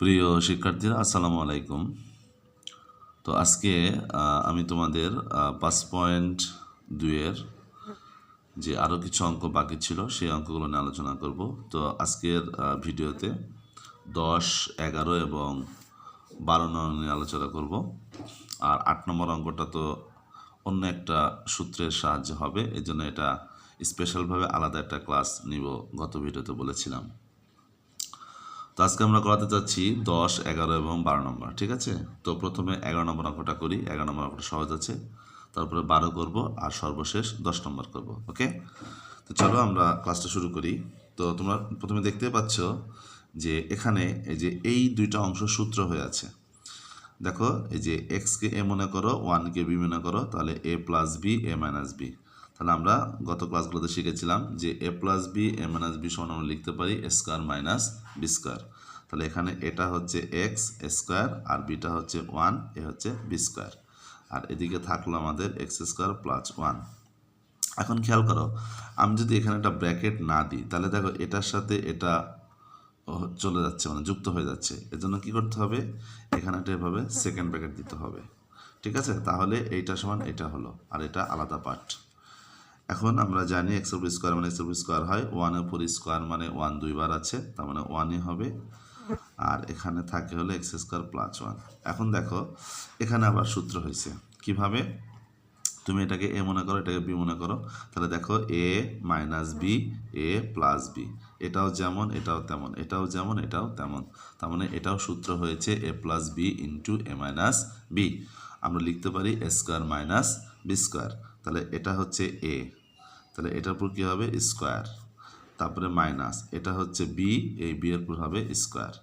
প্রিয় শিক্ষার্থীরা, আসসালামু আলাইকুম। তো আজকে আমি তোমাদের পাঁচ পয়েন্ট দুইয়ের যে আরও কিছু অঙ্ক বাকি ছিল, সেই অঙ্কগুলো নিয়ে আলোচনা করব। তো আজকের ভিডিওতে দশ, এগারো এবং বারো নং নিয়ে আলোচনা করব। আর আট নম্বর অঙ্কটা তো অন্য একটা সূত্রের সাহায্যে হবে এই জন্য এটা স্পেশালভাবে আলাদা একটা ক্লাস নিব গত ভিডিওতে বলেছিলাম। তো আজকে আমরা করাতে চাচ্ছি দশ, এগারো এবং বারো নম্বর, ঠিক আছে? তো প্রথমে এগারো নম্বর অঙ্কটা করি, এগারো নম্বর অঙ্কটা সহজ আছে। তারপরে বারো করব আর সর্বশেষ দশ নম্বর করব, ওকে? তো চলো আমরা ক্লাসটা শুরু করি। তো তোমরা প্রথমে দেখতে পাচ্ছ যে এখানে এই যে এই দুইটা অংশ সূত্র হয়ে আছে। দেখো, এই যে এক্সকে এ মনে করো ওয়ানকে বি মনে করো, তাহলে A plus B A minus B তাহলে আমরা গত ক্লাসগুলোতে শিখেছিলাম যে A plus B A minus B সমান আমরা লিখতে পারি স্কোয়ার মাইনাস বি স্কোয়ার তাহলে এখানে এটা হচ্ছে এক্স স্কোয়ার আর বিটা হচ্ছে ওয়ান এ হচ্ছে বি স্কোয়ার আর এদিকে থাকল আমাদের এক্স স্কোয়ার প্লাস ওয়ান এখন খেয়াল করো, আমি যদি এখানে একটা ব্র্যাকেট না দিই, তাহলে দেখো এটার সাথে এটা চলে যাচ্ছে মানে যুক্ত হয়ে যাচ্ছে। এর জন্য কী করতে হবে? এখানে একটা এভাবে সেকেন্ড ব্র্যাকেট দিতে হবে। ঠিক আছে? তাহলে এইটা সমান এটা হলো, আর এটা আলাদা পার্ট এখন আমরা জানি এক্স উপর স্কোয়ার মানে এক্স উপর স্কোয়ার হয় ওয়ান ওয়ানের উপর স্কোয়ার মানে ওয়ান দুইবার আছে, তার মানে ওয়ানই হবে। আর এখানে থাকে হলো এক্স স্কোয়ার প্লাস ওয়ান এখন দেখো, এখানে আবার সূত্র হয়েছে। কীভাবে? তুমি এটাকে এ মনে করো, এটাকে বি মনে করো। তাহলে দেখো A minus B A plus B এটাও যেমন, এটাও তেমন, এটাও যেমন, এটাও তেমন। তার মানে এটাও সূত্র হয়েছে A plus B into A minus B আমরা লিখতে পারি A square minus B square তাহলে এটা হচ্ছে এ তাহলে এটার উপর কী হবে? স্কোয়ার। তারপরে মাইনাস। এটা হচ্ছে বি এই বি এর উপর হবে স্কোয়ার।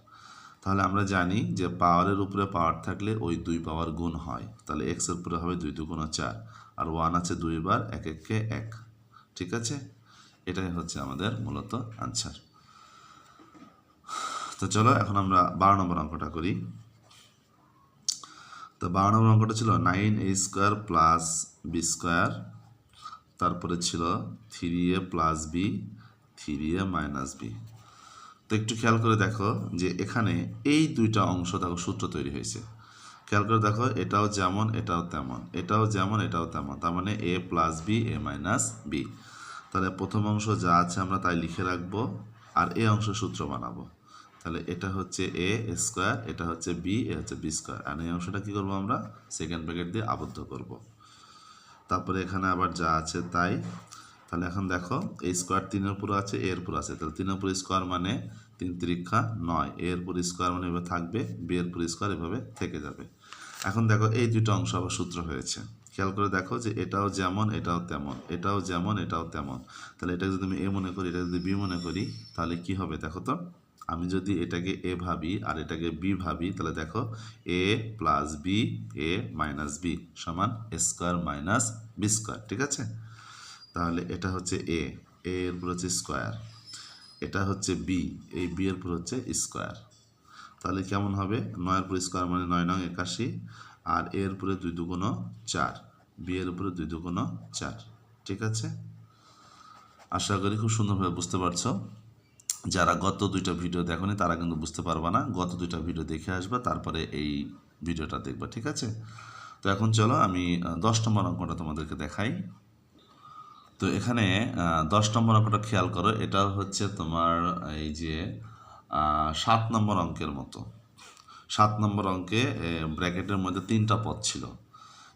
তাহলে আমরা জানি যে পাওয়ারের উপরে পাওয়ার থাকলে ওই দুই পাওয়ার গুণ হয়। তাহলে এক্সের উপরে হবে দুই দুগুণ চার। আর ওয়ান আছে দুইবার এক এককে এক। ঠিক আছে? এটাই হচ্ছে আমাদের মূলত আনসার তো চলো, এখন আমরা বারো নম্বর অঙ্কটা করি। তো বারো নম্বর অঙ্কটা ছিল nine A square plus B square তারপরে ছিল three A plus B, three A minus B. তো একটু খেয়াল করে দেখো যে এখানে এই দুইটা অংশ দেখো সূত্র তৈরি হয়েছে। খেয়াল করে দেখো, এটাও যেমন, এটাও তেমন। এটাও যেমন, এটাও তেমন। তার মানে A plus B, A minus B. তাহলে প্রথম অংশ যা আছে আমরা তাই লিখে রাখব আর এ অংশ সূত্র বানাবো। তাহলে এটা হচ্ছে এ স্কোয়ার, এটা হচ্ছে বি, এ হচ্ছে বি স্কোয়ার। আর এই অংশটা কী করব আমরা? সেকেন্ড ব্র্যাকেট দিয়ে আবদ্ধ করব। তারপরে এখানে আবার যা আছে তাই। তাহলে এখন দেখো এই স্কোয়ার তিনের উপর আছে এর উপর আছে। তাহলে তিনের উপর স্কোয়ার মানে তিন তিরিক্ষা নয়। এর উপর স্কোয়ার মানে এভাবে থাকবে বি এর উপর স্কোয়ার এভাবে থেকে যাবে। এখন দেখো, এই দুটো অংশ আবার সূত্র হয়েছে। খেয়াল করে দেখো যে এটাও যেমন, এটাও তেমন। এটাও যেমন, এটাও তেমন। তাহলে এটা যদি আমি এ মনে করি এটা যদি বি মনে করি, তাহলে কি হবে দেখো তো? আমি যদি এটাকে এ ভাবি আর এটাকে বি ভাবি, তাহলে দেখো A plus B, A minus B সমান স্কোয়ার মাইনাস বি স্কোয়ার, ঠিক আছে? তাহলে এটা হচ্ছে এ এ এর উপর হচ্ছে স্কোয়ার, এটা হচ্ছে বি, এই বি এর উপর হচ্ছে স্কোয়ার। তাহলে কেমন হবে? নয়ের উপর স্কোয়ার মানে নয় নং একাশি, আর এর উপরে দুই দুগুণ চার, বি এর উপরে দুই দুগুণ চার, ঠিক আছে? আশা করি খুব সুন্দরভাবে বুঝতে পারছ। যারা গত দুইটা ভিডিও দেখোনি, তারা কিন্তু বুঝতে পারবে না। গত দুইটা ভিডিও দেখে আসবে, তারপরে এই ভিডিওটা দেখবে, ঠিক আছে? তো এখন চলো, আমি দশ নম্বর অঙ্কটা তোমাদেরকে দেখাই। তো এখানে দশ নম্বর অঙ্কটা খেয়াল করো, এটা হচ্ছে তোমার এই যে সাত নম্বর অঙ্কের মতো। সাত নম্বর অঙ্কে ব্র্যাকেটের মধ্যে তিনটা পদ ছিল,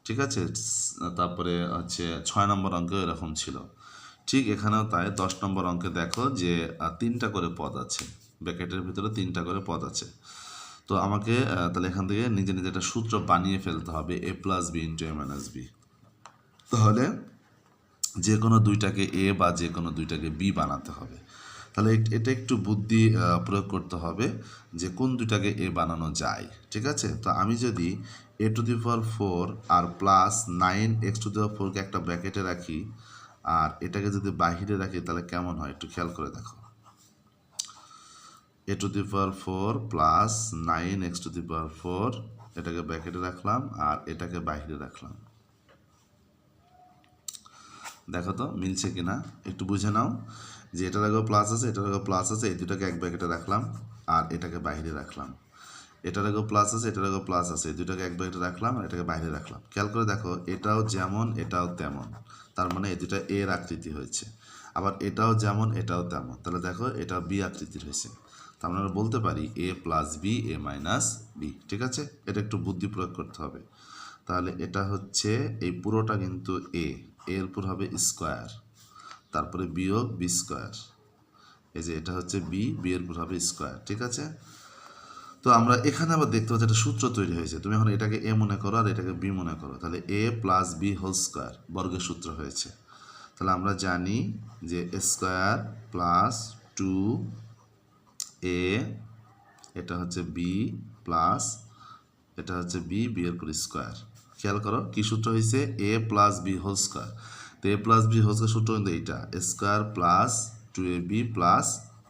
ঠিক আছে? তারপরে হচ্ছে ছয় নম্বর অঙ্কে এরকম ছিল। ঠিক এখানেও তাই, দশ নম্বর অঙ্কে দেখো যে তিনটা করে পদ আছে ব্যাকেটের ভিতরে তিনটা করে পদ আছে। তো আমাকে তাহলে এখান থেকে নিজে নিজে একটা সূত্র বানিয়ে ফেলতে হবে A plus B into A minus B তাহলে যে কোনো দুইটাকে এ বা যে কোনো দুইটাকে বি বানাতে হবে। তাহলে এটা একটু বুদ্ধি প্রয়োগ করতে হবে যে কোন দুইটাকে এ বানানো যায়, ঠিক আছে? তো আমি যদি A to the power four R plus nine X to the power ফোরকে একটা ব্র্যাকেটে রাখি আর এটাকে যদি বাহিরে রাখি, তাহলে কেমন হয়? একটু খেয়াল করে দেখো। A to the power four plus nine X to the power four এটাকে ব্র্যাকেটে রাখলাম আর এটাকে বাহিরে রাখলাম। দেখো তো, মিলছে কিনা? একটু বুঝে নাও যে এটার আগেও প্লাস আছে, এটার আগেও প্লাস আছে, এই দুটাকে এক ব্র্যাকেটে রাখলাম আর এটাকে বাইরে রাখলাম। এটার আগেও প্লাস আছে এটার আগেও প্লাস আছে। দুটাকে এক ব্র্যাকেটে রাখলাম আর এটাকে বাইরে রাখলাম। খেয়াল করে দেখো, এটাও যেমন, এটাও তেমন। তার মানে এই দুটা এর আকৃতি হয়েছে। আবার এটাও যেমন, এটাও তেমন। তাহলে দেখো, এটা বি আকৃতির হয়েছে। তার মানে আমরা বলতে পারি A plus B A minus B ঠিক আছে? এটা একটু বুদ্ধি প্রয়োগ করতে হবে। তাহলে এটা হচ্ছে, এই পুরোটা কিন্তু এ এর উপর হবে স্কোয়ার তারপরে বিয়োগ বি স্কোয়ার এই যে এটা হচ্ছে বি বি এর উপর হবে স্কোয়ার ঠিক আছে? তো আমরা এখানে আবার দেখতে পাচ্ছি একটা সূত্র তৈরি হয়েছে। তুমি এখন এটাকে এ মনে করো আর এটাকে বি মনে করো। তাহলে A plus B whole square বর্গের সূত্র হয়েছে। তাহলে আমরা জানি যে স্কোয়ার প্লাস টু এ এটা হচ্ছে বি প্লাস এটা হচ্ছে বি বি এর পর স্কোয়ার খেয়াল করো কি সূত্র হয়েছে? A plus B whole square তো A plus B whole square সূত্র কিন্তু এইটা। Square plus two A B plus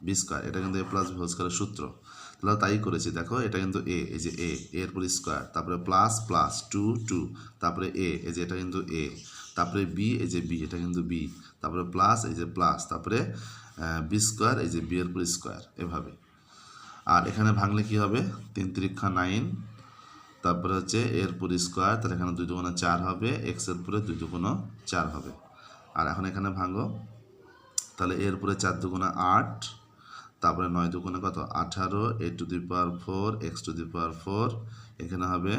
B square এটা কিন্তু এ প্লাস বি হোল স্কোয়ারের সূত্র। তাহলে তাই করেছি, দেখো এটা কিন্তু এ এই যে এ এর পর স্কোয়ার তারপরে প্লাস প্লাস টু টু তারপরে এ এই যে এটা কিন্তু এ তারপরে বি এই যে বি এটা কিন্তু বি তারপরে প্লাস এই যে প্লাস তারপরে বি স্কোয়ার এই যে বি এর পর স্কোয়ার এভাবে। আর এখানে ভাঙলে কি হবে? তিন তিরিক্ষা নাইন তারপরে হচ্ছে এর পুরো স্কোয়ার তাহলে এখানে দুই দুগুণা চার হবে এক্সের পুরে দুই দুগুণা চার হবে। আর এখন এখানে ভাঙো, তাহলে এর পুরে চার দুগুণা আট তারপরে নয় দুগুণে কত? আঠারো, A to the power four, X to the power four, এখানে হবে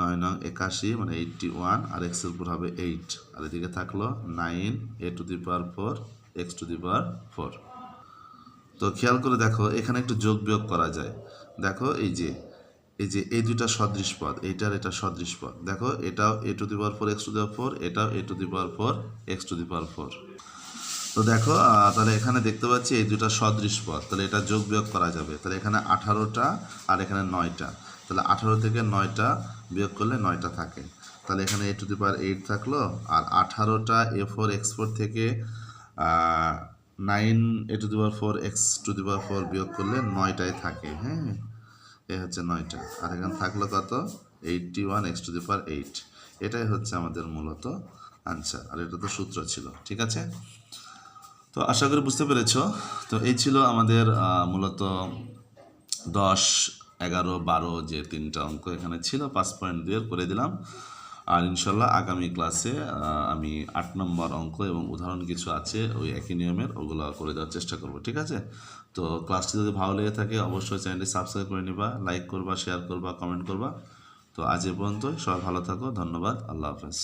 নয় নং একাশি মানে এইটটি ওয়ান, আর এক্সের উপর হবে এইট। আর এদিকে থাকল nine, a to the power four, x to the power four. তো খেয়াল করে দেখো, এখানে একটু যোগ বিয়োগ করা যায়। দেখো, এই যে এই যে এই দুইটা সদৃশ পদ, এইটার এটা সদৃশ পদ। দেখো, এটাও a to the power four, x to the power four, এটাও a to the power four, x to the power four. তো দেখো তাহলে এখানে দেখতে পাচ্ছি এই দুটা সদৃশ পদ। তাহলে এটা যোগ বিয়োগ করা যাবে। তাহলে এখানে আঠারোটা আর এখানে নয়টা। তাহলে আঠারো থেকে নয়টা বিয়োগ করলে নয়টা থাকে। তাহলে এখানে এ টু দি পাওয়ার এইট থাকল, আর আঠারোটা এ ফোর এক্স ফোর থেকে nine a to the power four x to the power four বিয়োগ করলে নয়টাই থাকে হ্যাঁ? এ হচ্ছে নয়টা। আর এখানে থাকল কত? Eighty one x to the power eight এটাই হচ্ছে আমাদের মূলত আনসার আর এটা তো সূত্র ছিল, ঠিক আছে? তো আশা করি বুঝতে পেরেছ। তো এই ছিল আমাদের মূলত দশ, এগারো, বারো যে তিনটা অঙ্ক এখানে ছিল, পাঁচ পয়েন্ট দুয়ের করে দিলাম। আর ইনশাল্লাহ আগামী ক্লাসে আমি আট নম্বর অঙ্ক এবং উদাহরণ কিছু আছে, ওই একই নিয়মের, ওগুলো করে দেওয়ার চেষ্টা করব, ঠিক আছে? তো ক্লাসটি যদি ভালো লেগে থাকে, অবশ্যই চ্যানেলটি সাবস্ক্রাইব করে নিবা লাইক করবা শেয়ার করবা কমেন্ট করবা। তো আজ এ পর্যন্ত সবাই ভালো থাকো, ধন্যবাদ, আল্লাহ হাফেজ।